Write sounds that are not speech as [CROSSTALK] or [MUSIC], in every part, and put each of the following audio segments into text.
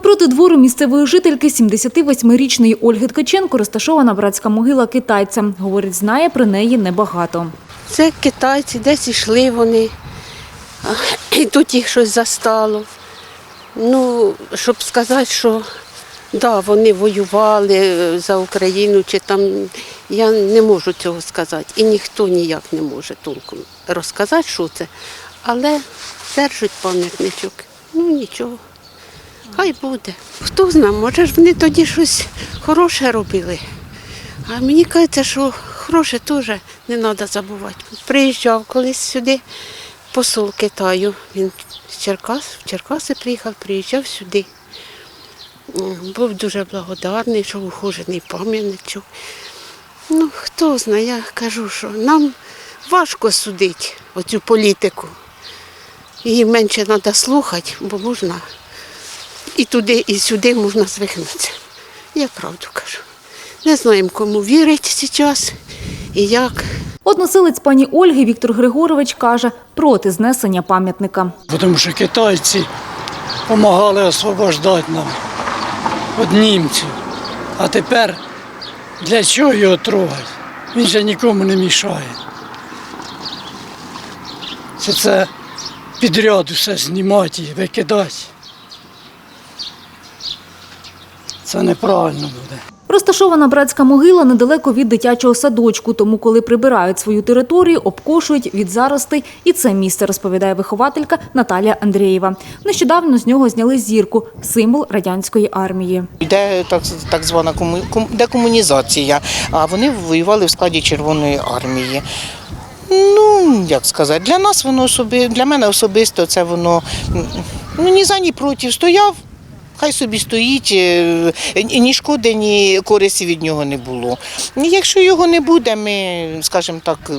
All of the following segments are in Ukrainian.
Навпроти двору місцевої жительки 78-річної Ольги Ткаченко розташована братська могила китайця. Говорить, знає про неї небагато. Це китайці, десь йшли вони, і тут їх щось застало. Ну, щоб сказати, що да, вони воювали е, за Україну, чи там я не можу цього сказати. І ніхто ніяк не може толком розказати, що це. Але держать пам'ятничок. Ну нічого. Хай буде. Хто знає, може ж вони тоді щось хороше робили. А мені кажеться, що хороше теж не треба забувати. Приїжджав колись сюди посол Китаю. Він з Черкас, в Черкаси приїхав, приїжджав сюди. Був дуже благодарний, що ухожений пам'ятничок. Ну, хто знає, я кажу, що нам важко судити оцю політику. Її менше треба слухати, бо можна і туди, і сюди можна звикнутися. Я правду кажу. Не знаємо, кому вірить зараз і як. Односилець пані Ольги Віктор Григорович каже проти знесення пам'ятника. Тому що китайці допомагали освобождати нам від німців. А тепер для чого його трогати? Він же нікому не мішає. Це це підряд усе знімати і викидати. Це неправильно буде. Розташована братська могила недалеко від дитячого садочку, тому коли прибирають свою територію, обкошують від заростей і це місце, розповідає вихователька Наталія Андрієва. Нещодавно з нього зняли зірку – символ радянської армії. Йде так, так звана кому- ком- декомунізація, а вони воювали в складі Червоної армії. Ну, як сказати, для нас воно особи, для мене особисто це воно ну, ні за, ні проти стояв. Хай собі стоїть, е, ні шкоди, ні користі від нього не було. Якщо його не буде, ми, скажімо так,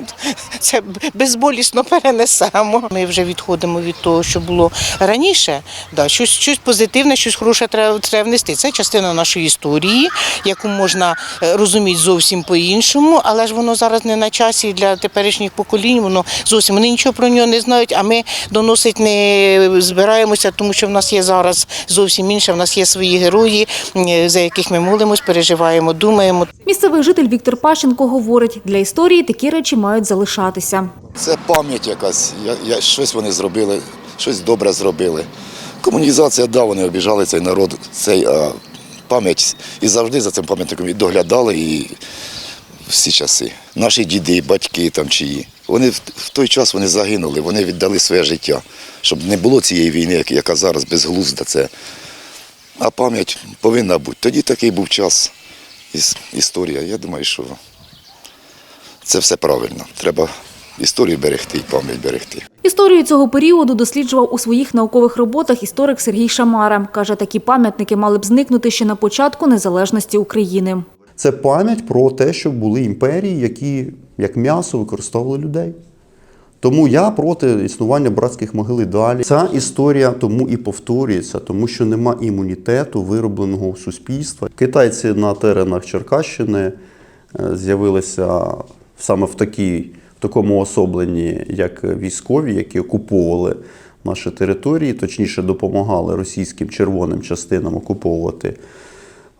[LAUGHS] це безболісно перенесемо. Ми вже відходимо від того, що було раніше. Да, щось, щось позитивне, щось хороше треба, треба внести. Це частина нашої історії, яку можна е, розуміти зовсім по-іншому, але ж воно зараз не на часі для теперішніх поколінь. Воно зовсім вони нічого про нього не знають, а ми доносить не збираємося, тому що в нас є зараз зовсім інше. В нас є свої герої, за яких ми молимось, переживаємо, думаємо. Місцевий житель Віктор Пащенко говорить, для історії такі речі мають залишатися. Це пам'ять якась. Я, я, щось вони зробили, щось добре зробили. Комунізація, да, вони обіжали цей народ, цей а, пам'ять і завжди за цим пам'ятником і доглядали і всі часи. Наші діди, батьки там чиї. Вони в, той час вони загинули, вони віддали своє життя, щоб не було цієї війни, яка зараз безглузда. Це. А пам'ять повинна бути. Тоді такий був час. Іс- Історія. Я думаю, що це все правильно. Треба історію берегти і пам'ять берегти. Історію цього періоду досліджував у своїх наукових роботах історик Сергій Шамара. Каже, такі пам'ятники мали б зникнути ще на початку незалежності України. Це пам'ять про те, що були імперії, які як м'ясо використовували людей. Тому я проти існування братських могил і далі. Ця історія тому і повторюється, тому що нема імунітету, виробленого у суспільства. Китайці на теренах Черкащини е, з'явилися саме в, такій, в такому особленні, як військові, які окуповували наші території, точніше допомагали російським червоним частинам окуповувати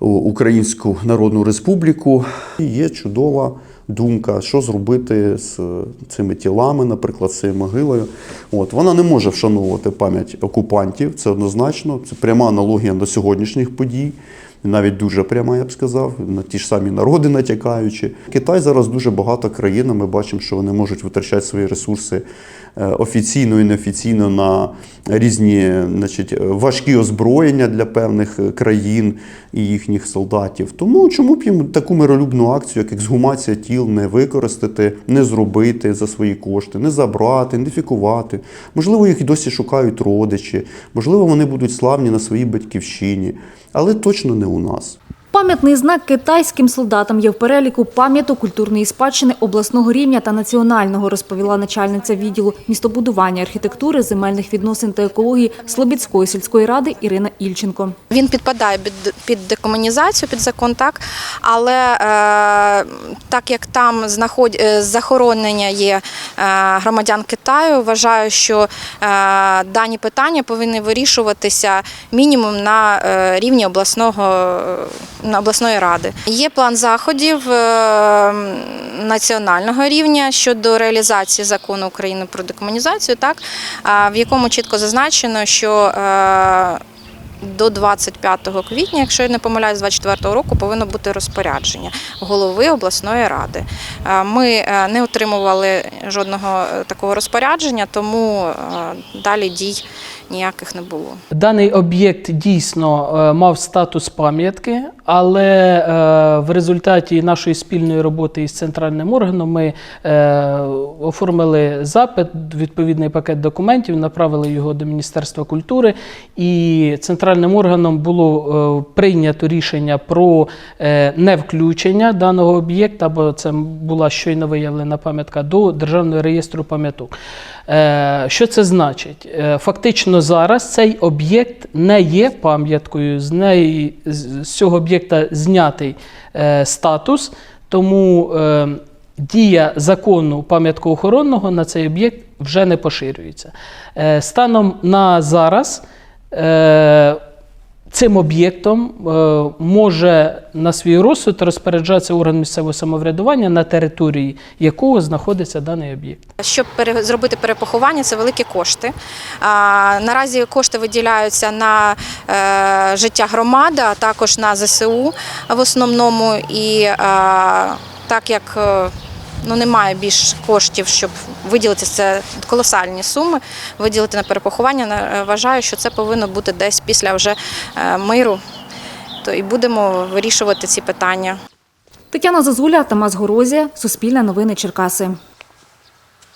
Українську Народну Республіку. І є чудова думка, що зробити з цими тілами, наприклад, з цією могилою. От, вона не може вшановувати пам'ять окупантів, це однозначно, це пряма аналогія до сьогоднішніх подій. Навіть дуже пряма, я б сказав, на ті ж самі народи натякаючи. Китай зараз дуже багато країн. Ми бачимо, що вони можуть витрачати свої ресурси е, офіційно і неофіційно на різні значить, важкі озброєння для певних е, країн і їхніх солдатів. Тому чому б їм таку миролюбну акцію, як ексгумація тіл, не використати, не зробити за свої кошти, не забрати, не? Можливо, їх досі шукають родичі, можливо, вони будуть славні на своїй батьківщині, але точно не у нас. Пам'ятний знак китайським солдатам є в переліку пам'яток культурної спадщини обласного рівня та національного, розповіла начальниця відділу містобудування, архітектури, земельних відносин та екології Слобідської сільської ради Ірина Ільченко. Він підпадає під, під декомунізацію, під закон, так але е, так як там знаход... е, захоронення є е, громадян Китаю, вважаю, що е, дані питання повинні вирішуватися мінімум на е, рівні обласного обласної ради. Є план заходів е, національного рівня щодо реалізації закону України про декомунізацію, так в якому чітко зазначено, що е, до 25 квітня, якщо я не помиляюсь, з 24 року повинно бути розпорядження голови обласної ради. Е, Ми е, не отримували жодного е, такого розпорядження, тому далі дій ніяких не було. Даний об'єкт дійсно мав статус пам'ятки, але в результаті нашої спільної роботи із центральним органом ми оформили запит, відповідний пакет документів, направили його до Міністерства культури, і центральним органом було е, прийнято рішення про е, невключення даного об'єкта, бо це була щойно виявлена пам'ятка до Державного реєстру пам'яток. Е, Що це значить? Фактично зараз цей об'єкт не є пам'яткою, з неї з цього об'єкта знятий статус, тому дія закону пам'яткоохоронного на цей об'єкт вже не поширюється. Станом на зараз цим об'єктом е, може на свій розсуд розпоряджатися орган місцевого самоврядування, на території якого знаходиться даний об'єкт. Щоб зробити перепоховання, це великі кошти. Наразі кошти виділяються на е, життя громади, а також на ЗСУ в основному. І так як е, ну, немає більш коштів, щоб виділити це колосальні суми, виділити на перепоховання, е, вважаю, що це повинно бути десь після вже е, миру. То і будемо вирішувати ці питання. Тетяна Зазуля, Тамас Горозія, Суспільне новини Черкаси.